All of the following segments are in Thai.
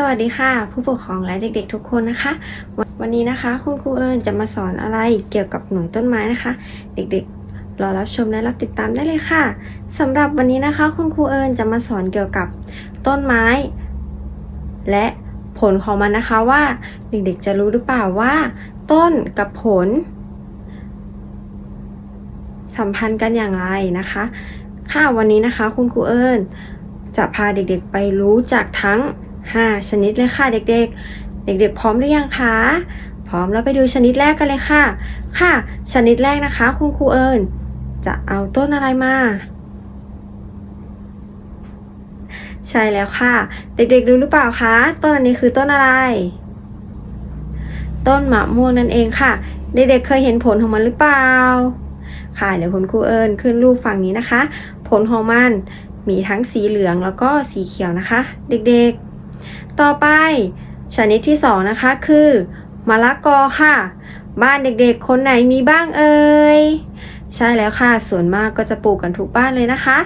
สวัสดีค่ะ ผู้ปกครองและเด็กๆทุกคนนะคะ วันนนี้นะคะ คุณครูเอิญจะมาสอนอะไรเกี่ยวกับหน่วยต้นไม้นะคะ เด็กๆ รอรับชมและรับติดตามได้เลยค่ะสำหรับวันนี้นะคะ คุณครูเอิญจะมาสอนเกี่ยวกับต้นไม้ และผลของมันนะคะว่าเด็กๆจะรู้หรือเปล่าว่า ต้นกับผล สัมพันธ์กันอย่างไรนะคะ ค่ะวันนี้นะคะ คุณครูเอิญจะพาเด็กๆไปรู้จักทั้ง 5 ชนิดเลยค่ะเด็กๆ เด็กๆ พร้อมหรือยังคะ พร้อมแล้วไปดูชนิดแรกกันเลยค่ะ ค่ะ ชนิดแรกนะคะ คุณครูเอิญจะเอาต้นอะไรมา ใช่แล้วค่ะ เด็กๆรู้หรือเปล่าคะ ต้นอันนี้คือต้นอะไร ต้นมะม่วงนั่นเองค่ะ เด็กๆเคยเห็นผลของมันหรือเปล่า ค่ะเดี๋ยวคุณครูเอิญขึ้นรูปฝั่งนี้นะคะ ผลของมันมีทั้งสีเหลืองแล้วก็สีเขียวนะคะ เด็กๆ ต่อไป ชนิดที่สองนะคะคือมะละกอค่ะ บ้านเด็กๆ คนไหนมีบ้างเอ่ยใช่แล้วค่ะ ส่วนมากก็จะปลูกกันทุกบ้านเลยนะคะ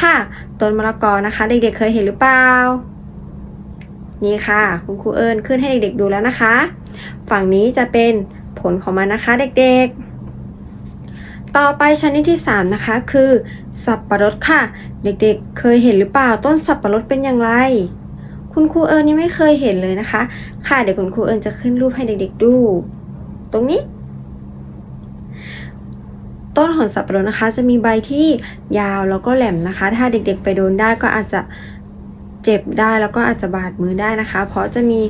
ค่ะต้นมะละกอนะคะ เด็กๆ เคยเห็นหรือเปล่า นี่ค่ะ คุณครูเอิญขึ้นให้เด็กๆดูแล้วนะคะ ฝั่งนี้จะเป็นผลของมันนะคะ เด็กๆต่อไปชนิดที่ 3 นะคะ คือ สับปะรดค่ะ เด็กๆ เคยเห็นหรือเปล่าต้นสับปะรดเป็นอย่างไร คุณครูเอิญยังไม่เคยเห็นเลยนะคะ ค่ะเดี๋ยวคุณครูเอิญจะขึ้นรูปให้เด็กๆดู ตรงนี้ ต้นของสับปะรดนะคะ จะมีใบที่ยาวแล้วก็แหลมนะคะ ถ้าเด็กๆไปโดนได้ก็อาจจะเจ็บได้แล้วก็อาจจะบาดมือได้นะคะ เพราะจะมี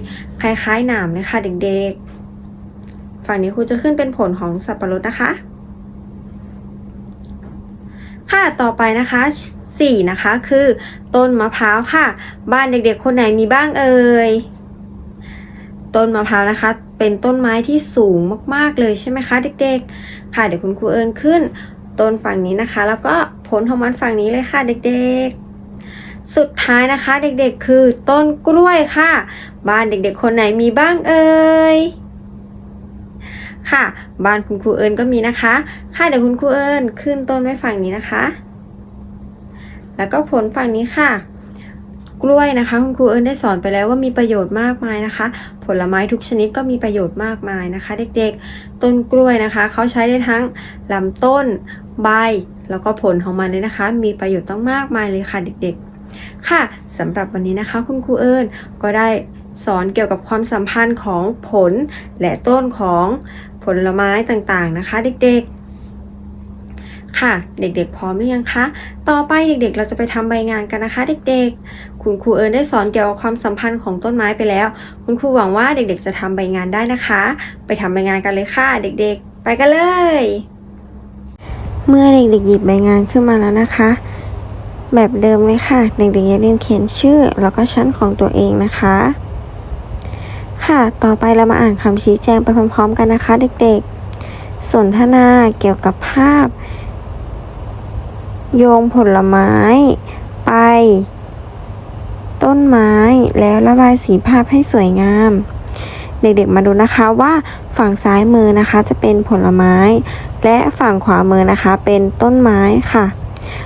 คล้ายๆหนามเลยค่ะเด็กๆ ฝั่งนี้ครูจะขึ้นเป็นผลของสับปะรดนะคะ ค่ะต่อไปนะคะ สี่นะคะ คือต้นมะพร้าวค่ะ บ้านเด็กๆ คนไหนมีบ้างเอ่ยต้นมะพร้าวนะคะ เป็นต้นไม้ที่สูงมากๆเลยใช่ไหมคะ เด็กๆ ค่ะเดี๋ยวคุณครูเอิญขึ้น ต้นฝั่งนี้นะคะ แล้วก็ผลของมันฝั่งนี้เลยค่ะ เด็กๆสุดท้ายนะคะเด็กๆคือต้นกล้วยค่ะ บ้านเด็กๆ คนไหนมีบ้างเอ่ยค่ะ บ้านคุณครูเอิญก็มีนะคะ ค่ะเดี๋ยวคุณครูเอิญขึ้นต้นไว้ฝั่งนี้นะคะ แล้วก็ผลฝั่งนี้ค่ะ กล้วยนะคะ คุณครูเอิญได้สอนไปแล้วว่ามีประโยชน์มากมายนะคะ ผลไม้ทุกชนิดก็มีประโยชน์มากมายนะคะ เด็กๆ ต้นกล้วยนะคะ เขาใช้ได้ทั้งลำต้นใบแล้วก็ผลของมันเลยนะคะ มีประโยชน์ต้องมากมายเลยค่ะเด็กๆ ค่ะสำหรับวันนี้นะคะ คุณครูเอิญก็ได้สอนเกี่ยวกับความสัมพันธ์ของผลและต้นของผลไม้ต่างๆนะคะ เด็กๆ ค่ะ เด็กๆ พร้อมหรือยังคะ ต่อไปเด็กๆ เราจะไปทำใบงานกันนะคะ เด็กๆ คุณครูเอิญได้สอนเกี่ยวกับความสัมพันธ์ของต้นไม้ไปแล้ว คุณครูหวังว่าเด็กๆ จะทำใบงานได้นะคะ ไปทำใบงานกันเลยค่ะ เด็กๆ ไปกันเลย เมื่อเด็กๆ หยิบใบงานขึ้นมาแล้วนะคะ แบบเดิมเลยค่ะ เด็กๆ อย่าลืมเขียนชื่อ แล้วก็ชั้นของตัวเองนะคะ ค่ะ ต่อไปเรามาอ่านคำชี้แจงไปพร้อมๆ กันนะคะ เด็กๆ สนทนาเกี่ยวกับภาพ โยงผลไม้ ไป ต้นไม้แล้วระบายสีภาพให้สวยงาม เด็กๆมาดูนะคะว่าฝั่งซ้ายมือนะคะจะเป็นผลไม้ และฝั่งขวามือนะคะเป็นต้นไม้ค่ะ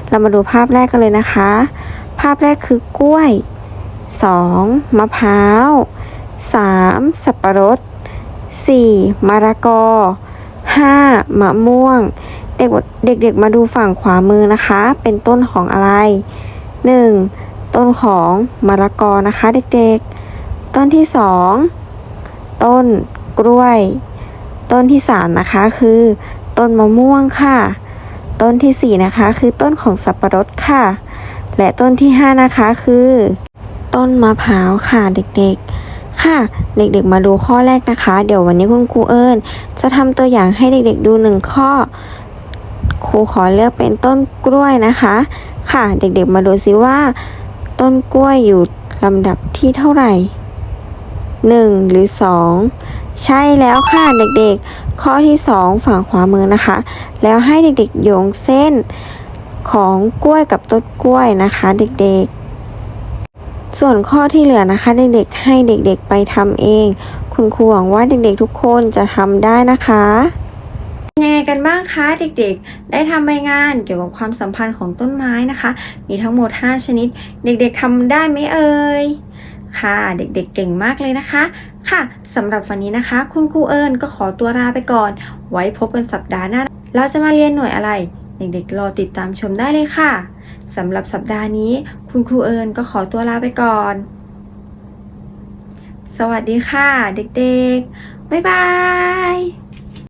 เรามาดูภาพแรกกันเลยนะคะ ภาพแรกคือกล้วย 2. มะพร้าว 3. สับปะรด 4. มะละกอ 5. มะม่วง เด็กๆมาดูฝั่งขวามือนะคะ เป็นต้นของอะไร 1. ต้นของมะละกอนะคะเด็กๆ ต้นที่ 2 ต้นกล้วย ต้นที่ 3 นะคะคือ ต้นมะม่วงค่ะ ต้นที่ 4 นะคะ คือต้นของสับปะรดค่ะ และต้นที่ 5 นะคะคือ ต้นมะพร้าวค่ะเด็กๆค่ะเด็กๆมาดูข้อแรกนะคะ เดี๋ยววันนี้คุณครูเอิญจะทำตัวอย่างให้เด็กๆดูหนึ่งข้อ ครูขอเลือกเป็นต้นกล้วยนะคะ ค่ะ เด็กๆมาดูซิว่า ต้นกล้วยอยู่ลำดับที่เท่าไหร่ 1 หรือ 2 ใช่แล้วค่ะเด็กๆ ข้อที่ 2 ฝั่งขวามือนะคะ แล้วให้เด็กๆโยงเส้นของกล้วยกับต้นกล้วยนะคะ เด็กๆ ส่วนข้อที่เหลือนะคะ เด็กๆ ให้เด็กๆไปทำเอง คุณครูหวังว่าเด็กๆทุกคนจะทำได้นะคะ ยังไงกันบ้างคะเด็กๆ ได้ทำใบงานเกี่ยวกับความสัมพันธ์ของต้นไม้นะคะ มีทั้งหมด 5 ชนิด เด็กๆทำได้ไหมเอ่ยค่ะเด็กๆเก่งมากเลยนะคะ ค่ะสำหรับวันนี้นะคะ คุณครูเอิญก็ขอตัวลาไปก่อน ไว้พบกันสัปดาห์หน้า เราจะมาเรียนหน่วยอะไร เด็กๆรอติดตามชมได้เลยค่ะสำหรับสัปดาห์นี้ คุณครูเอิญก็ขอตัวลาไปก่อน สวัสดีค่ะ เด็กๆ บ๊ายบาย